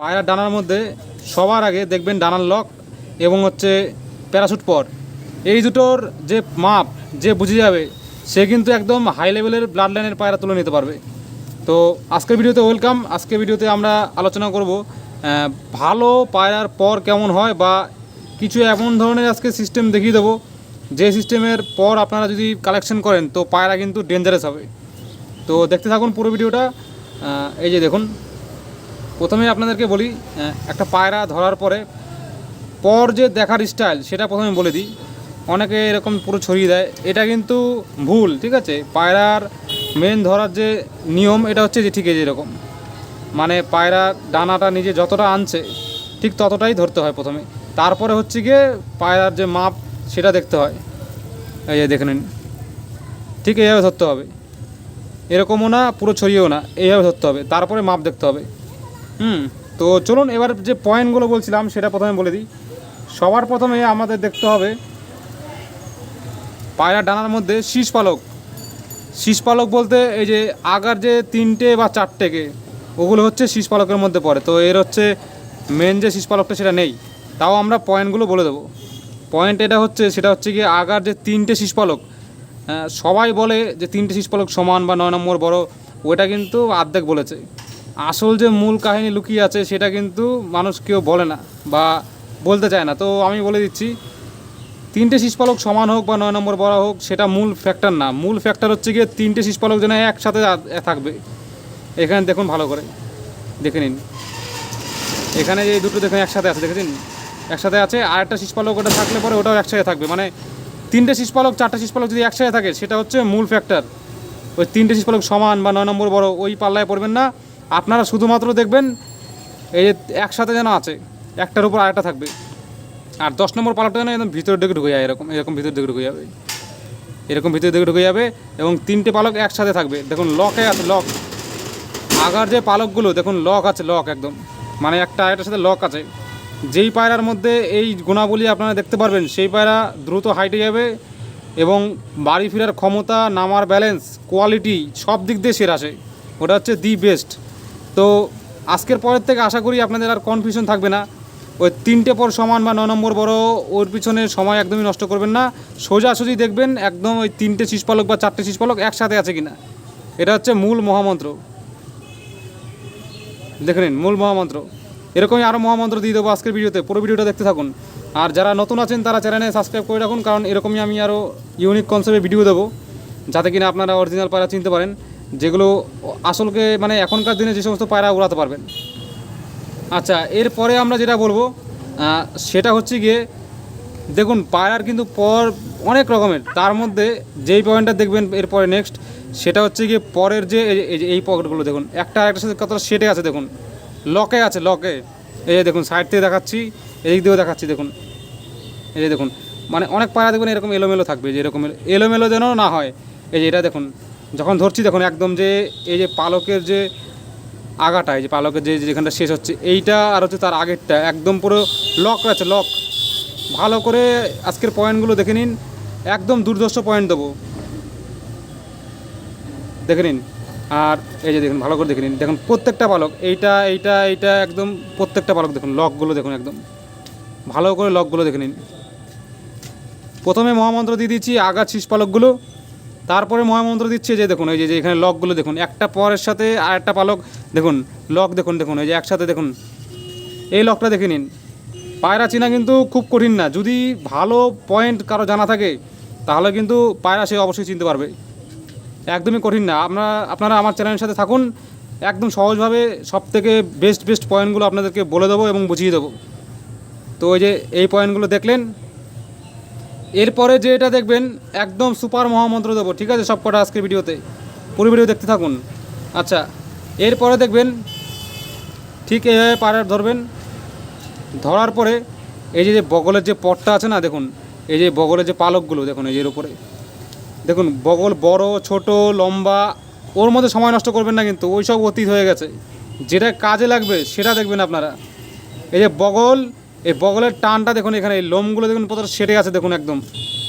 পায়রার ডানার মধ্যে সবার আগে দেখবেন ডানার লক এবং হচ্ছে প্যারাশুট পর। এই দুটোর যে মাপ, যে বুঝে যাবে, সে কিন্তু একদম হাই লেভেলের ব্লাড লাইনের পায়রা তুলে নিতে পারবে। তো আজকের ভিডিওতে ওয়েলকাম আজকের ভিডিওতে আমরা আলোচনা করব ভালো পায়রার পর কেমন হয় বা কিছু এমন ধরনের আজকে সিস্টেম দেখিয়ে দেবো, যে সিস্টেমের পর আপনারা যদি কালেকশন করেন, তো পায়রা কিন্তু ডেঞ্জারাস হবে। তো দেখতে থাকুন পুরো ভিডিওটা। এই যে দেখুন প্রথমে আপনাদেরকে বলি একটা পায়রা ধরার পরে পর যে দেখার স্টাইল সেটা প্রথমে বলে দিই। অনেকে এরকম পুরো ছড়িয়ে দেয়। এটা কিন্তু ভুল, ঠিক আছে? পায়রার মেন ধরার যে নিয়ম, এটা হচ্ছে যে ঠিক আছে এরকম। মানে পায়রা ডানাটা নিজে যতটা আনছে, ঠিক ততটাই ধরতে হয় প্রথমে। তারপরে হচ্ছে গিয়ে পায়রার যে মাপ, সেটা দেখতে হয়। এই যে দেখে নিন। ঠিক এইভাবে ধরতে হবে। এরকমও না, পুরো ছড়িয়েও না, এইভাবে ধরতে হবে। তারপরে মাপ দেখতে হবে। হুম। তো চলুন এবার যে পয়েন্টগুলো বলছিলাম, সেটা প্রথমে বলে দিই। সবার প্রথমে আমাদের দেখতে হবে, পায়রা ডানার মধ্যে শীষ পালক। শীষ পালক বলতে এই যে আগার যে তিনটে বা চারটেকে, ওগুলো হচ্ছে শীষ পালকের মধ্যে পড়ে। তো এর হচ্ছে মেন যে শীষ পালকটা, সেটা নেই। তাও আমরা পয়েন্টগুলো বলে দেবো। পয়েন্ট এটা হচ্ছে, সেটা হচ্ছে কি আগার যে তিনটে শীষ পালক সবাই বলে যে তিনটে শীষ পালক সমান বা নয় নম্বর বড়, ওটা কিন্তু আর্ধেক বলেছে। আসল যে মূল কাহিনী লুকিয়ে আছে, সেটা কিন্তু মানুষ কেউ বলে না বা বলতে চায় না। তো আমি বলে দিচ্ছি, তিনটে শীষপালক সমান হোক বা নয় নম্বর বড় হোক, সেটা মূল ফ্যাক্টর না। মূল ফ্যাক্টর হচ্ছে গিয়ে তিনটে শীষপালক যেন একসাথে থাকবে। এখানে দেখুন ভালো করে, দেখে নিন। এখানে যে দুটো দেখুন একসাথে আছে, দেখেছেন? একসাথে আছে আর একটা শীষপালক ওটা থাকলে পরে ওটাও একসাথে থাকবে। মানে তিনটে শীষপালক, চারটে শীষপালক যদি একসাথে থাকে, সেটা হচ্ছে মূল ফ্যাক্টর ওই তিনটে শীষপালক সমান বা নয় নম্বর বড়, ওই পাল্লায় পড়বেন না। আপনারা শুধুমাত্র দেখবেন এই যে একসাথে যেন আছে, একটার উপর আরেকটা থাকবে। আর দশ নম্বর পালকটা যেন একদম ভিতরের দিকে ঢুকে যায়, এরকম এরকম ভিতরের দিকে ঢুকে যাবে। এরকম ভিতরের দিকে ঢুকে যাবে এবং তিনটে পালক একসাথে থাকবে। দেখুন লকে আছে লক আগার যে পালকগুলো, দেখুন লক আছে লক একদম। মানে একটা এটার সাথে লক আছে। যেই পায়রার মধ্যে এই গুণাবলী আপনারা দেখতে পারবেন, সেই পায়রা দ্রুত হাইটে যাবে এবং বাড়ি ফেরার ক্ষমতা, নামার ব্যালেন্স কোয়ালিটি সব দিক দিয়ে সেরা আসে ওটা হচ্ছে দি বেস্ট তো আজকের পরের থেকে আশা করি আপনাদের আর কনফিউশন থাকবে না। ওই তিনটে পর সমান বা ন নম্বর বড়, ওর পিছনে সময় একদমই নষ্ট করবেন না। সোজাসুজি দেখবেন একদম ওই তিনটে শীষপালক বা চারটে শীষপালক একসাথে আছে কিনা। এটা হচ্ছে মূল মহামন্ত্র। দেখে নিন, মূল মহামন্ত্র। এরকমই আরও মহামন্ত্র দিয়ে দেবো আজকের ভিডিওতে। পুরো ভিডিওটা দেখতে থাকুন। আর যারা নতুন আছেন, তারা চ্যানেলে সাবস্ক্রাইব করে রাখুন, কারণ এরকমই আমি আরও ইউনিক কনসেপ্টে ভিডিও দেবো, যাতে কিনা আপনারা অরিজিনাল পায়রা চিনতে পারেন। যেগুলো আসলকে মানে এখনকার দিনে যে সমস্ত পায়রা উড়াতে পারবেন। আচ্ছা এরপরে আমরা যেটা বলব সেটা হচ্ছে গিয়ে, দেখুন, পায়রার কিন্তু পর অনেক রকমের। তার মধ্যে যেই পয়েন্টটা দেখবেন এরপরে নেক্সট সেটা হচ্ছে গিয়ে পরের যে এই পকেটগুলো, দেখুন। একটা আরেকটার সাথে কতটা সেটে আছে, দেখুন। লকে আছে লকে এই দেখুন সাইড থেকে দেখাচ্ছি, এদিক দিয়েও দেখাচ্ছি, দেখুন। এই যে দেখুন মানে অনেক পায়রা, দেখুন, এরকম এলোমেলো থাকবে, যে এরকম এলোমেলো যেন না হয়। এই যে এটা দেখুন যখন ধরছি দেখুন একদম যে এই যে পালকের যে আগাটা, এই যে পালকের যে যেখানটা শেষ হচ্ছে, এইটা আর হচ্ছে তার আগেরটা, একদম পুরো লক আছে লক ভালো করে আজকের পয়েন্টগুলো দেখে নিন, একদম দুর্দর্শ পয়েন্ট দেবো। দেখে নিন, আর এই যে দেখুন, ভালো করে দেখে নিন। দেখুন, প্রত্যেকটা পালক, এইটা এইটা এইটা, একদম প্রত্যেকটা পালক দেখুন লকগুলো দেখুন একদম। ভালো করে লকগুলো দেখে নিন। প্রথমে মহামন্ত্র দিয়ে দিচ্ছি আগার শীষ পালকগুলো। তারপরে মহামন্ত্র দিচ্ছে যে, দেখুন, ওই যে এখানে লকগুলো দেখুন, একটা পরের সাথে আর একটা পালক, দেখুন, লক দেখুন দেখুন এই যে একসাথে দেখুন। এই লকটা দেখে নিন। পায়রা চেনা কিন্তু খুব কঠিন না। যদি ভালো পয়েন্ট কারও জানা থাকে, তাহলে কিন্তু পায়রা সে অবশ্যই চিনতে পারবে। একদমই কঠিন না। আপনারা আপনারা আমার চ্যানেলের সাথে থাকুন। একদম সহজভাবে সব থেকে বেস্ট বেস্ট পয়েন্টগুলো আপনাদেরকে বলে দেবো এবং বুঝিয়ে দেবো। তো ওই যে, এই পয়েন্টগুলো দেখলেন। এরপরে যে এটা দেখবেন, একদম সুপার মহামন্ত্র দেবো, ঠিক আছে সব কটা আজকের ভিডিওতে। পুরো ভিডিও দেখতে থাকুন। আচ্ছা এরপরে দেখবেন, ঠিক এইভাবে পাড়ার ধরবেন। ধরার পরে, এই যে বগলের যে পটটা আছে না, দেখুন, এই যে বগলের যে পালকগুলো, দেখুন, এই এর উপরে। দেখুন, বগল বড়, ছোট, লম্বা, ওর মধ্যে সময় নষ্ট করবেন না কিন্তু ওই সব অতীত হয়ে গেছে। যেটা কাজে লাগবে, সেটা দেখবেন আপনারা। এই যে বগল এই বগলের টানটা দেখুন এখানে, এই লোমগুলো দেখুন কতটা সেটে আছে দেখুন একদম।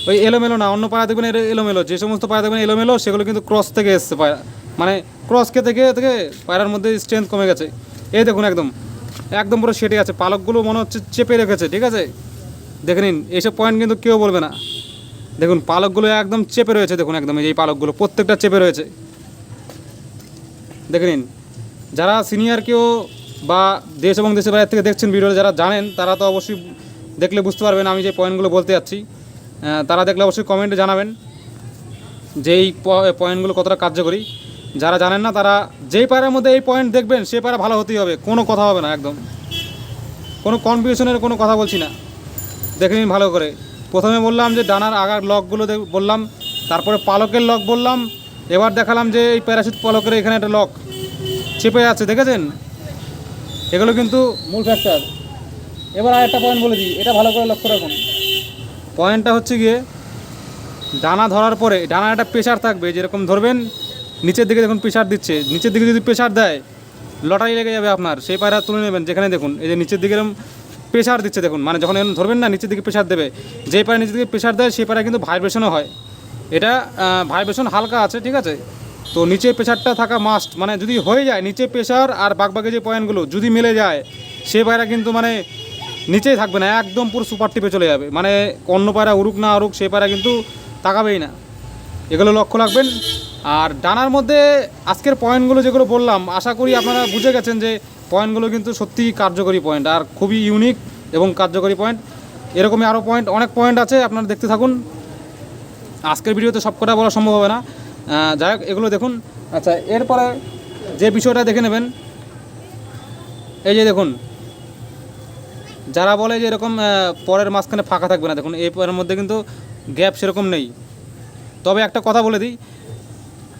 ওই এলোমেলো না, অন্য পায়রা দেখবেন এলোমেলো, যে সমস্ত পায়রা দেখবেন এলোমেলো, সেগুলো কিন্তু ক্রস থেকে এসছে পায়রা মানে ক্রস খেতে গিয়ে থেকে পায়রার মধ্যে স্ট্রেংথ কমে গেছে। এই দেখুন একদম একদম পুরো সেটে আছে। পালকগুলো মনে হচ্ছে চেপে রেখেছে, ঠিক আছে? দেখে নিন, এইসব পয়েন্ট কিন্তু কেউ বলবে না। দেখুন, পালকগুলো একদম চেপে রয়েছে দেখুন একদম, এই পালকগুলো, প্রত্যেকটা চেপে রয়েছে। দেখে নিন, যারা সিনিয়র কেউ বা দেশ এবং দেশের বাইরে থেকে দেখছেন ভিডিও যারা জানেন, তারা তো অবশ্যই দেখলে বুঝতে পারবেন আমি যে পয়েন্টগুলো বলতে যাচ্ছি। তারা দেখলে অবশ্যই কমেন্টে জানাবেন যে এই পয়েন্টগুলো কতটা কার্যকরী। যারা জানেন না, তারা যেই পায়ের মধ্যে এই পয়েন্ট দেখবেন সে পায়রা ভালো হতেই হবে, কোনো কথা হবে না একদম। কোনো কনফিউশনের কোনো কথা বলছি না। দেখে নিন ভালো করে। প্রথমে বললাম যে ডানার আগার লকগুলো বললাম, তারপরে পালকের লক বললাম, এবার দেখালাম যে এই প্যারাশুট পালকের এখানে একটা লক, চেপে আছে, দেখেছেন? এগুলো কিন্তু মূল ফ্যাক্টর এবার আর একটা পয়েন্ট বলে দিই, এটা ভালো করে লক্ষ্য রাখুন। পয়েন্টটা হচ্ছে গিয়ে, ডানা ধরার পরে ডানা একটা প্রেশার থাকবে, যেরকম ধরবেন, নিচের দিকে দেখুন প্রেশার দিচ্ছে, নিচের দিকে যদি প্রেশার দেয়, লটারি লেগে যাবে আপনার, সেই পায়রা তুলে নেবেন, যেখানে দেখুন, এই যে নিচের দিকে এরকম প্রেশার দিচ্ছে দেখুন মানে যখন এরকম ধরবেন না, নিচের দিকে প্রেশার দেবে, যেই পায়রা নিচের দিকে প্রেশার দেয়, সেই পায়রা কিন্তু ভাইব্রেশনও হয়। এটা ভাইব্রেশন হালকা আছে, ঠিক আছে? তো নিচে প্রেশারটা থাকা মাস্ট মানে যদি হয়ে যায়, নিচে প্রেশার আর বাগবাগে যে পয়েন্টগুলো যদি মিলে যায়, সে পায়রা কিন্তু মানে নিচেই থাকবে না, একদম পুরো সুপার টিপে চলে যাবে। মানে অন্য পায়রা উড়ুক না উড়ুক, সে পায়রা কিন্তু তাকাবেই না। এগুলো লক্ষ্য রাখবেন। আর ডানার মধ্যে আজকের পয়েন্টগুলো যেগুলো বললাম, আশা করি আপনারা বুঝে গেছেন যে পয়েন্টগুলো কিন্তু সত্যিই কার্যকরী পয়েন্ট আর খুবই ইউনিক এবং কার্যকরী পয়েন্ট এরকমই আরও পয়েন্ট অনেক পয়েন্ট আছে, আপনারা দেখতে থাকুন। আজকের ভিডিওতে সব কটা বলা সম্ভব হবে না। যাই হোক, এগুলো দেখুন। আচ্ছা এরপরে যে বিষয়টা দেখে নেবেন, এই যে দেখুন, যারা বলে যে এরকম পরের মাঝখানে ফাঁকা থাকবে না, দেখুন, এই পরের মধ্যে কিন্তু গ্যাপ সেরকম নেই। তবে একটা কথা বলে দিই,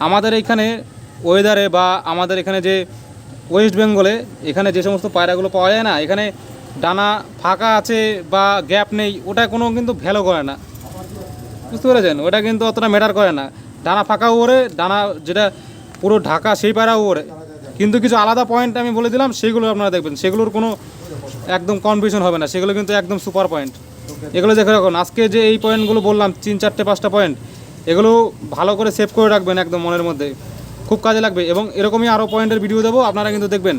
আমাদের এইখানে ওয়েদারে বা আমাদের এখানে যে ওয়েস্ট বেঙ্গলে এখানে যে সমস্ত পায়রাগুলো পাওয়া যায় না, এখানে ডানা ফাঁকা আছে বা গ্যাপ নেই, ওটা কোনো কিন্তু ভ্যালু করে না। বুঝতে পেরেছেন? ওটা কিন্তু অতটা ম্যাটার করে না। ডানা ফাঁকা ওরে, ডানা যেটা পুরো ঢাকা সেই পায়রা ওরে। কিন্তু কিছু আলাদা পয়েন্ট আমি বলে দিলাম, সেগুলো আপনারা দেখবেন। সেগুলোর কোনো একদম কনফিউশন হবে না। সেগুলো কিন্তু একদম সুপার পয়েন্ট এগুলো দেখে রাখুন, আজকে যে এই পয়েন্টগুলো বললাম, তিন, চারটে, পাঁচটা পয়েন্ট এগুলো ভালো করে সেভ করে রাখবেন একদম মনের মধ্যে। খুব কাজে লাগবে। এবং এরকমই আরও পয়েন্টের ভিডিও দেবো, আপনারা কিন্তু দেখবেন।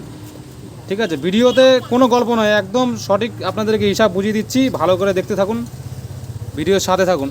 ঠিক আছে? ভিডিওতে কোনো গল্প নয়, একদম সঠিক আপনাদেরকে হিসাব বুঝিয়ে দিচ্ছি। ভালো করে দেখতে থাকুন ভিডিওর সাথে থাকুন।